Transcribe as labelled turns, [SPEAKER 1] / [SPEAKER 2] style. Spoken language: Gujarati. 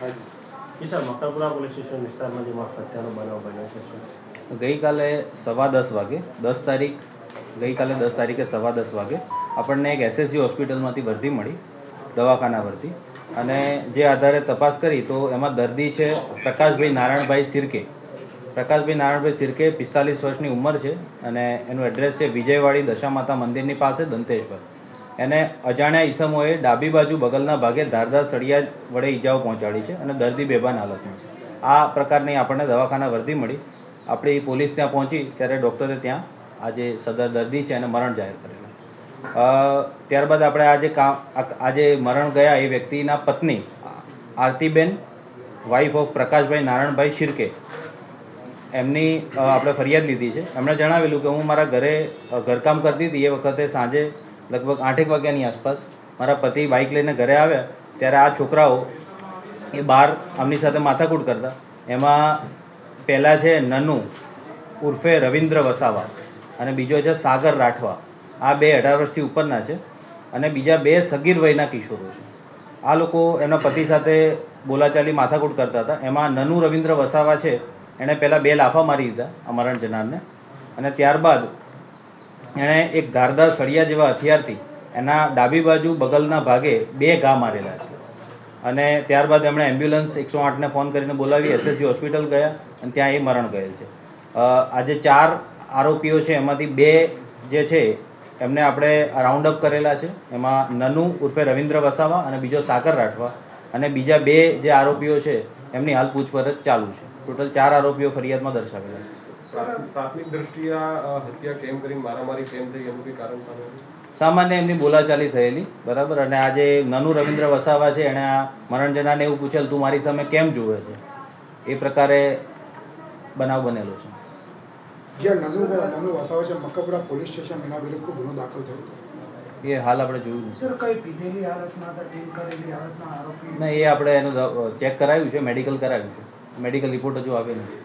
[SPEAKER 1] સર મકરપુરા પોલીસ સ્ટેશન વિસ્તારમાં જે હત્યાનો બનાવ બન્યો છે
[SPEAKER 2] ગઈકાલે સવા દસ વાગે દસ તારીખ ગઈકાલે દસ તારીખે સવા દસ વાગે આપણને એક એસએસજી હોસ્પિટલમાંથી ભરતી મળી દવાખાના પરથી. અને જે આધારે તપાસ કરી તો એમાં દર્દી છે પ્રકાશભાઈ નારાયણભાઈ સિરકે. પ્રકાશભાઈ નારાયણભાઈ સિરકે પિસ્તાલીસ વર્ષની ઉંમર છે અને એનું એડ્રેસ છે વિજયવાડી દશામાતા મંદિરની પાસે દંતેશ્વર. એને અજાણ્યા ઈસમોએ ડાબી બાજુ બગલના ભાગે ધારદાર સળિયા વડે ઈજાઓ પહોંચાડી છે અને દર્દી બેભાન હાલતમાં છે. આ પ્રકારની આપણને દવાખાના વર્દી મળી. આપણી પોલીસ ત્યાં પહોંચી ત્યારે ડૉક્ટરે ત્યાં આ જે સદર દર્દી છે એને મરણ જાહેર કરેલું. ત્યારબાદ આપણે આજે કામ આજે મરણ ગયા એ વ્યક્તિના પત્ની, આરતીબેન વાઇફ ઓફ પ્રકાશભાઈ નારાયણભાઈ શિરકે. એમની આપણે ફરિયાદ લીધી છે. એમણે જણાવેલું કે હું મારા ઘરે ઘરકામ કરતી હતી. એ વખતે સાંજે લગભગ આઠેક વાગ્યાની આસપાસ મારા પતિ બાઇક લઈને ઘરે આવ્યા. ત્યારે આ છોકરાઓ એ બહાર આમની સાથે માથાકૂટ કરતા. એમાં પહેલાં છે નનુ, ઉર્ફે રવિન્દ્ર વસાવા અને બીજો છે સાગર રાઠવા. આ બે અઢાર વર્ષથી ઉપરના છે અને બીજા બે સગીર વયના કિશોરો છે. આ લોકો એમના પતિ સાથે બોલાચાલી માથાકૂટ કરતા હતા. એમાં નનુ રવિન્દ્ર વસાવા છે, એણે પહેલાં બે લાફા મારી દીધા અમારણ જનારને. અને ત્યારબાદ એણે એક ધારદાર સળિયા જેવા હથિયારથી એના ડાબી બાજુ બગલના ભાગે બે ઘા મારેલા છે. અને ત્યારબાદ એમણે એમ્બ્યુલન્સ એકસો આઠને ફોન કરીને બોલાવી, એસએસજી હોસ્પિટલ ગયા અને ત્યાં એ મરણ ગયેલ છે. આજે ચાર આરોપીઓ છે, એમાંથી બે જે છે, એમને આપણે રાઉન્ડ અપ કરેલા છે. એમાં નનુ ઉર્ફે રવિન્દ્ર વસાવા અને બીજો સાકર રાઠવા અને બીજા બે જે આરોપીઓ છે, એમની હાલ પૂછપરછ ચાલુ છે. ટોટલ ચાર આરોપીઓ ફરિયાદમાં દર્શાવેલા છે.
[SPEAKER 3] પ્રાથમિક- દ્રષ્ટિએ હત્યા કેમ કરી મારામારી કેમ થઈ? એનું કંઈ કારણ સામે
[SPEAKER 2] સામાન્ય એમની બોલાચાલી થયેલી બરાબર? અને આજે નાનું રવિન્દ્ર વસાવા છે એણે આ મરણજનાને એવું પૂછેલ તું મારી સામે કેમ જુએ છે? એ પ્રકારે બનાવ બનેલો છે.
[SPEAKER 4] જે નનુ નનુ વસાવા છે મક્કાપુરા પોલીસ સ્ટેશન એના વિરુદ્ધ ગુનો દાખલ થયો
[SPEAKER 2] એ હાલ આપણે જોયું નથી.
[SPEAKER 5] સર કઈ પીધેલી હાલતમાં હતા ડ્રિંક કરેલી હાલતમાં આરોપી?
[SPEAKER 2] ના એ આપણે એનું ચેક કરાવ્યું છે મેડિકલ કરાવ્યું છે. મેડિકલ રિપોર્ટ હજુ આવ્યો નથી.